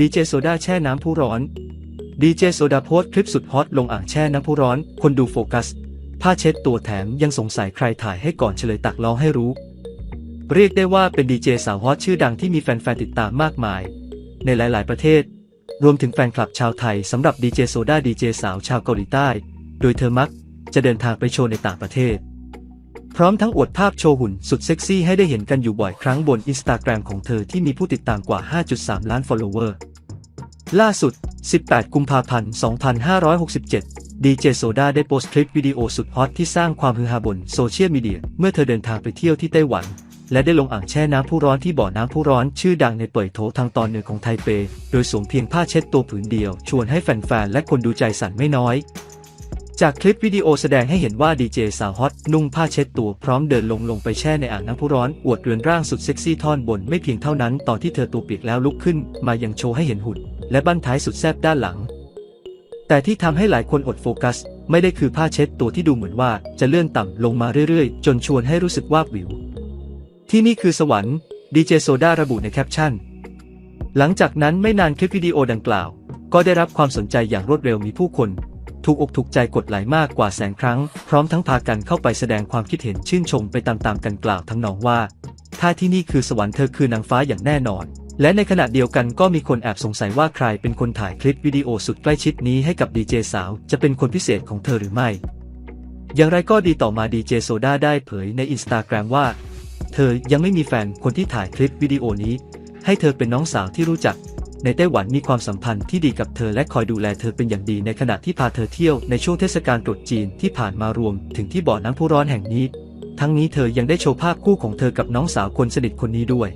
ดีเจโซดาแช่น้ำพุร้อน ดีเจโซดาโพสคลิปสุดฮอตลงอ่างแช่น้ำพุร้อน คนดูโฟกัส ผ้าเช็ดตัวแถมยังสงสัยใครถ่ายให้ก่อนเฉลยตักล้อให้รู้ เรียกได้ว่าเป็นดีเจสาวฮอตชื่อดังที่มีแฟนๆติดตามมากมาย ในหลาย ๆ ประเทศ รวมถึงแฟนคลับชาวไทยสำหรับดีเจโซดาดีเจสาวชาวเกาหลีใต้ โดยเธอมักจะเดินทางไปโชว์ในต่างประเทศ พร้อมทั้งอวดภาพโชว์หุ่นสุดเซ็กซี่ให้ได้เห็นกันอยู่บ่อยครั้งบนอินสตาแกรมของเธอที่มีผู้ติดตามกว่า 5.3 ล้าน follower ล่ ล่าสุด 18 กุมภาพันธ์ 2567 ดีเจโซดาได้โพสต์คลิปวิดีโอสุดฮอตที่สร้างความฮือฮาบนโซเชียลมีเดีย เมื่อเธอเดินทางไปเที่ยวที่ไต้หวัน และได้ลงอ่างแช่น้ำพุร้อนที่บ่อน้ำพุร้อน ชื่อดังในเป่ยโถทางตอนเหนือของไทเป โดยสวมเพียงผ้าเช็ดตัวผืนเดียว ชวนให้แฟนๆ และคนดูใจสั่นไม่น้อย จากคลิปวิดีโอแสดงให้เห็นว่าดีเจสาวฮอตนุ่งผ้าเช็ดตัวพร้อมเดินลงลงไปแช่ในอ่างน้ำพุร้อน อวดเรือนร่างสุดเซ็กซี่ท่อนบนไม่เพียงเท่านั้นตอนที่เธอตัวเปียกแล้วลุกขึ้น มายังโชว์ให้เห็นหุ่น และบั้นท้ายสุดแซบด้านหลัง แต่ที่ทำให้หลายคนอดโฟกัส ไม่ได้คือผ้าเช็ดตัวที่ดูเหมือนว่าจะเลื่อนต่ำลงมาเรื่อยๆ จนชวนให้รู้สึกว่าบหวิว ที่นี่คือสวรรค์ดีเจโซดาระบุในแคปชั่น หลังจากนั้นไม่นานคลิปวิดีโอดังกล่าว ก็ได้รับความสนใจอย่างรวดเร็วมีผู้คน ถูกอกถูกใจกดไลค์มากกว่าแสนครั้ง พร้อมทั้งพากันเข้าไปแสดงความคิดเห็นชื่นชมไปตามๆกันกล่าวทั้งน้องว่า ถ้าที่นี่คือสวรรค์เธอคือนางฟ้าอย่างแน่นอน และในขณะเดียวกันก็มีคนแอบสงสัยว่าใครเป็นคนถ่ายคลิปวิดีโอสุดใกล้ชิดนี้ให้กับดีเจสาวจะเป็นคนพิเศษของเธอหรือไม่ อย่างไรก็ดีต่อมาดีเจโซดาได้เผยในอินสตาแกรมว่า เธอยังไม่มีแฟนคนที่ถ่ายคลิปวิดีโอนี้ ให้เธอเป็นน้องสาวที่รู้จัก ในไต้หวันมีความสัมพันธ์ที่ดีกับเธอและคอยดูแลเธอเป็นอย่างดีในขณะที่พาเธอเที่ยวในช่วงเทศกาลตรุษจีนที่ผ่านมารวม ถึงที่บ่อน้ำพุร้อนแห่งนี้ ทั้งนี้เธอยังได้โชว์ภาพคู่ของเธอกับน้องสาวคนสนิทคนนี้ด้วย